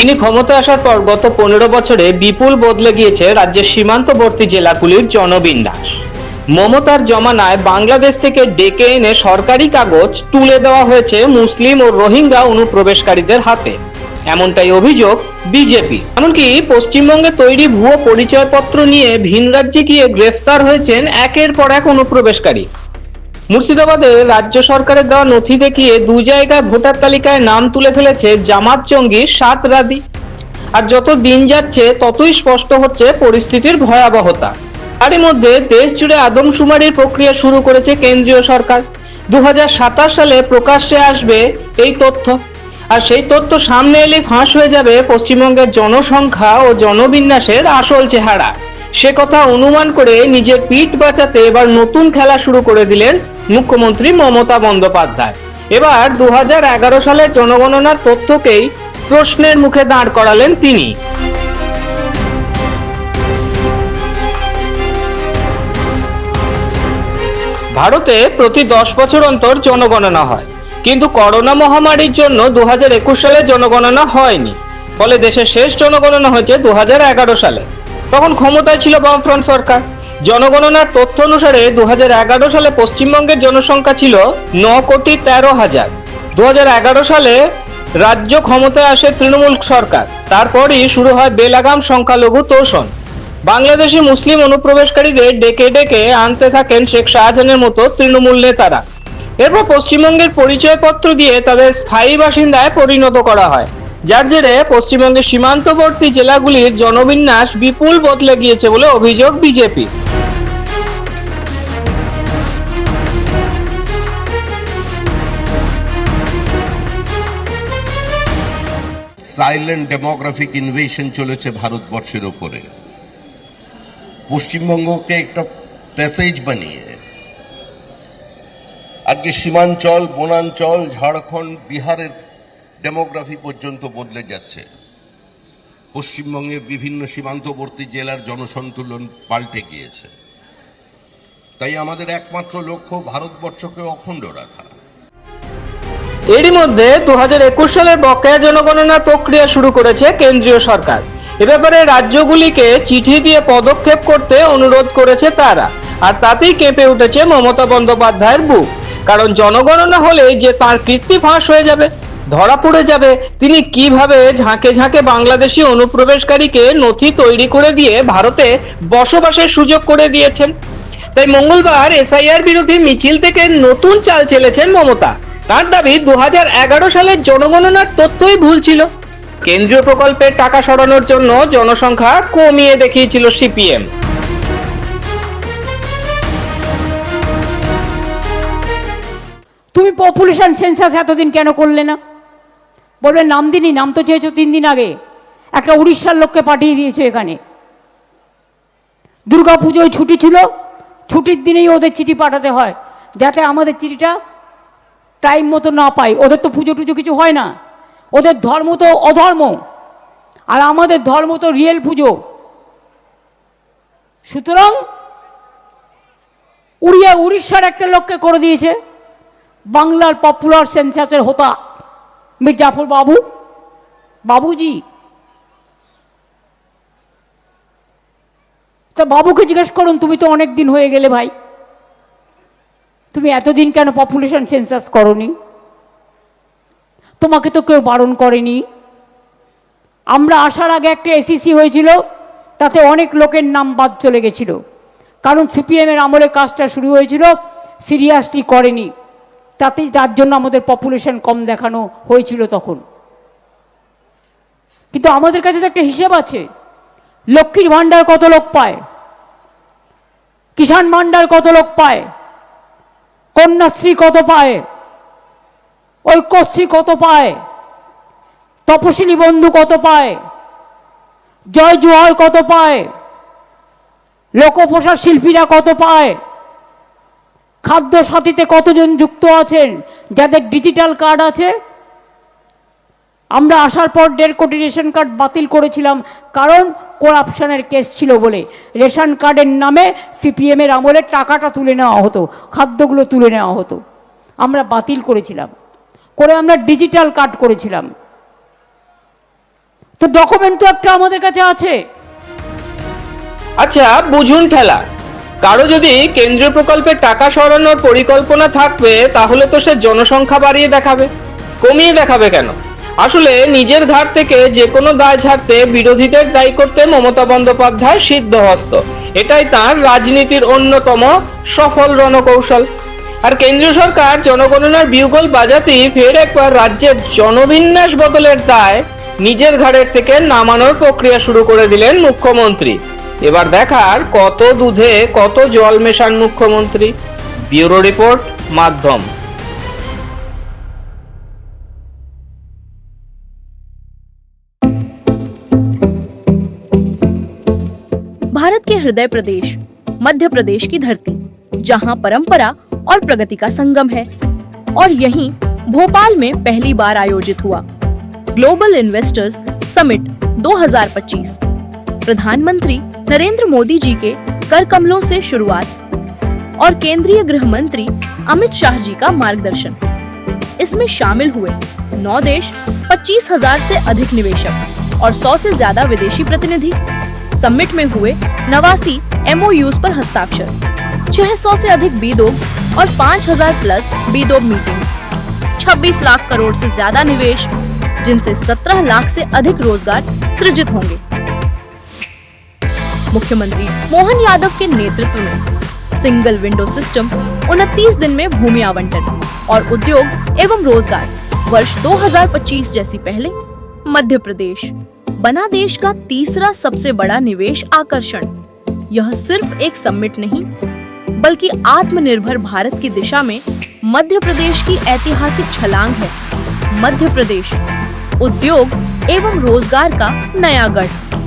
তিনি ক্ষমতা আসার পর গত পনেরো বছরে বিপুল বদলে গিয়েছে রাজ্যের সীমান্তবর্তী জেলাগুলির জনবিন্যাস। মমতার জমানায় বাংলাদেশ থেকে ডেকে এনে সরকারি কাগজ তুলে দেওয়া হয়েছে মুসলিম ও রোহিঙ্গা অনুপ্রবেশকারীদের হাতে। এমনটাই অভিযোগ বিজেপি। এমনকি পশ্চিমবঙ্গে তৈরি ভুয়ো পরিচয়পত্র নিয়ে ভিন রাজ্যে গিয়ে গ্রেফতার হয়েছেন একের পর এক অনুপ্রবেশকারী। মুর্শিদাবাদে রাজ্য সরকারের দেওয়া নথি দেখিয়ে দু জায়গায় ভোটার তালিকায় নাম তুলে ফেলেছে জামাত জঙ্গি সাত রাদি। আর যত দিন যাচ্ছে, ততই স্পষ্ট হচ্ছে পরিস্থিতির ভয়াবহতা। তারই মধ্যে দেশ জুড়ে আদমশুমারির প্রক্রিয়া শুরু করেছে কেন্দ্রীয় সরকার। দু হাজার সাতাশ সালে প্রকাশ্যে আসবে এই তথ্য। আর সেই তথ্য সামনে এলে ফাঁস হয়ে যাবে পশ্চিমবঙ্গের জনসংখ্যা ও জনবিন্যাসের আসল চেহারা। সে কথা অনুমান করে নিজের পিঠ বাঁচাতে এবার নতুন খেলা শুরু করে দিলেন মুখ্যমন্ত্রী মমতা বন্দ্যোপাধ্যায়। এবার দুহাজার এগারো সালের জনগণনার তথ্যকেই প্রশ্নের মুখে দাঁড় করালেন তিনি। ভারতে প্রতি দশ বছর অন্তর জনগণনা হয়। কিন্তু করোনা মহামারীর জন্য দু হাজার একুশ সালে জনগণনা হয়নি। ফলে দেশের শেষ জনগণনা হয়েছে দু হাজার এগারো সালে। তখন ক্ষমতায় ছিল বামফ্রন্ট সরকার। জনগণনার তথ্য অনুসারে দু সালে পশ্চিমবঙ্গের জনসংখ্যা ছিল ন কোটি তেরো হাজার। দু সালে রাজ্য ক্ষমতায় আসে তৃণমূল সরকার। তারপরই শুরু হয় বেলাগাম সংখ্যালঘু তোষণ। বাংলাদেশি মুসলিম অনুপ্রবেশকারীদের ডেকে ডেকে আনতে থাকেন শেখ শাহজাহানের মতো তৃণমূল নেতারা। এরপর পশ্চিমবঙ্গের পরিচয়পত্র দিয়ে তাদের স্থায়ী বাসিন্দায় পরিণত করা হয়। যার জেরে পশ্চিমবঙ্গের সীমান্তবর্তী জেলাগুলির জনবিন্যাস বিপুল বদলে গিয়েছে বলে অভিযোগ বিজেপি। সাইলেন্ট ডেমোগ্রাফিক ইনভেশন চলেছে ভারতবর্ষের ওপরে পশ্চিমবঙ্গকে একটা প্যাসেজ বানিয়ে। আজকে সীমাঞ্চল, বনাঞ্চল, ঝাড়খণ্ড, বিহারের ডেমোগ্রাফি পর্যন্ত বদলে যাচ্ছে। পশ্চিমবঙ্গের বিভিন্ন সীমান্তবর্তী জেলার জনসন্তুলন পাল্টে গিয়েছে। তাই আমাদের একমাত্র লক্ষ্য ভারতবর্ষকে অখণ্ড রাখা। এরই মধ্যে দু সালের বকেয়া জনগণনার প্রক্রিয়া শুরু করেছে কেন্দ্রীয় সরকার। এ ব্যাপারে রাজ্যগুলিকে চিঠি দিয়ে পদক্ষেপ করতে অনুরোধ করেছে তারা। আর তাতেই কেঁপে উঠেছে মমতা বন্দ্যোপাধ্যায়ের বুক। কারণ জনগণনা হলে যে তার কীর্তি ফাঁস হয়ে যাবে। ধরা পড়ে যাবে। তিনি কীভাবে ঝাঁকে ঝাঁকে বাংলাদেশি অনুপ্রবেশকারীকে নথি তৈরি করে দিয়ে ভারতে বসবাসের সুযোগ করে দিয়েছেন? তাই মঙ্গলবার এসআইআর বিরোধী মিছিল থেকে নতুন চাল চেলেছেন মমতা। তার দাবি দু হাজার এগারো সালের জনগণনার তথ্যই ভুল ছিল। কেন্দ্রীয় প্রকল্পের টাকা সরানোর জন্য জনসংখ্যা কমিয়ে দেখিয়েছিল সিপিএম। তুমি পপুলেশন সেন্সাস এতদিন কেন করলে না? বলবে, নাম দিনই, নাম তো চেয়েছো তিন দিন আগে। একটা উড়িষ্যার লোককে পাঠিয়ে দিয়েছে এখানে। দুর্গা পুজোয় ছুটি ছিল, ছুটির দিনেই ওদের চিঠি পাঠাতে হয়, যাতে আমাদের চিঠিটা টাইম মতো না পাই ওদের তো পুজো টুজো কিছু হয় না। ওদের ধর্ম তো অধর্ম। আর আমাদের ধর্ম তো রিয়েল পুজো। সুতরাং উড়িয়া, উড়িষ্যার একটা লোককে করে দিয়েছে, বাংলার পপুলার সেন্সাসের হোতা। মির্জাফর বাবু? বাবুজি। তা বাবুকে জিজ্ঞেস করুন, তুমি তো অনেক দিন হয়ে গেলে ভাই। তুমি এতদিন কেন পপুলেশন সেন্সাস করনি? তোমাকে তো কেউ বারণ করেনি। আমরা আসার আগে একটা এসিসি হয়েছিল, তাতে অনেক লোকের নাম বাদ চলে গেছিল। কারণ সিপিএমের আমলে কাজটা শুরু হয়েছিল সিরিয়াসলি করেনি। তাতে যার জন্য আমাদের পপুলেশন কম দেখানো হয়েছিল তখন। কিন্তু আমাদের কাছে তো একটা হিসেব আছে। লক্ষ্মীর ভাণ্ডার কত লোক পায়? কিষাণ ভাণ্ডার কত লোক পায়? কন্যাশ্রী কত পায়? ঐক্যশ্রী কত পায়? তপশিলি বন্ধু কত পায়? জয় জোয়ার কত পায়? লোকপ্রসার শিল্পীরা কত পায়? খাদ্য সাথীতে কতজন যুক্ত আছেন? যাদের ডিজিটাল কার্ড আছে? আমরা আসার পর দেড় কোটি রেশন কার্ড বাতিল করেছিলাম, কারণ করাপশনের কেস ছিল বলে। রেশন কার্ডের নামে সিপিএমের আমলে টাকাটা তুলে নেওয়া হতো, খাদ্যগুলো তুলে নেওয়া হতো। আমরা বাতিল করেছিলাম। করে আমরা ডিজিটাল কার্ড করেছিলাম। তো ডকুমেন্ট তো একটা আমাদের কাছে আছে। আচ্ছা বুঝুন ঠেলা কারও যদি কেন্দ্রীয় প্রকল্পে টাকা সরানোর পরিকল্পনা থাকবে, তাহলে তো সে জনসংখ্যা বাড়িয়ে দেখাবে। কমিয়ে দেখাবে কেন? আসলে নিজের ঘাট থেকে যে কোনো দায় ঝাড়তে বিরোধীদের দায়ী করতে মমতা বন্দ্যোপাধ্যায় সিদ্ধহস্ত। এটাই তার রাজনীতির অন্যতম সফল রণকৌশল। আর কেন্দ্রীয় সরকার জনগণনার বিউগল বাজাতেই ফের একবার রাজ্যের জনবিন্যাস বদলের দায় নিজের ঘাড়ের থেকে নামানোর প্রক্রিয়া শুরু করে দিলেন মুখ্যমন্ত্রী। এবার দেখার কত দুধে কত জল মেশান মুখ্যমন্ত্রী ব্যুরো রিপোর্ট মাধ্যম भारत के हृदय प्रदेश मध्य प्रदेश की धरती जहां परंपरा और प्रगति का संगम है और यहीं भोपाल में पहली बार आयोजित हुआ ग्लोबल इन्वेस्टर्स समिट 2025 प्रधानमंत्री नरेंद्र मोदी जी के कर कमलों से शुरुआत और केंद्रीय गृह मंत्री अमित शाह जी का मार्गदर्शन। इसमें शामिल हुए नौ देश, पच्चीस हज़ार से अधिक निवेशक और सौ से ज़्यादा विदेशी प्रतिनिधि। समिट में हुए नवासी एमओयूज पर हस्ताक्षर 600 से अधिक बीदोग और 5000 प्लस बीदोग मीटिंग्स 26 लाख करोड़ से ज़्यादा निवेश, जिनसे 17 लाख से अधिक रोज़गार सृजित होंगे। मुख्यमंत्री मोहन यादव के नेतृत्व में। सिंगल विंडो सिस्टम 29 दिन में भूमि आवंटन और उद्योग एवं रोज़गार, वर्ष 2025 जैसी पहले। मध्य प्रदेश, बना देश का तीसरा सबसे बड़ा निवेश आकर्षण। यह सिर्फ़ एक समिट नहीं, बल्कि आत्मनिर्भर भारत की दिशा में मध्य प्रदेश की ऐतिहासिक छलांग है। मध्य प्रदेश, उद्योग एवं रोज़गार का नया गढ़।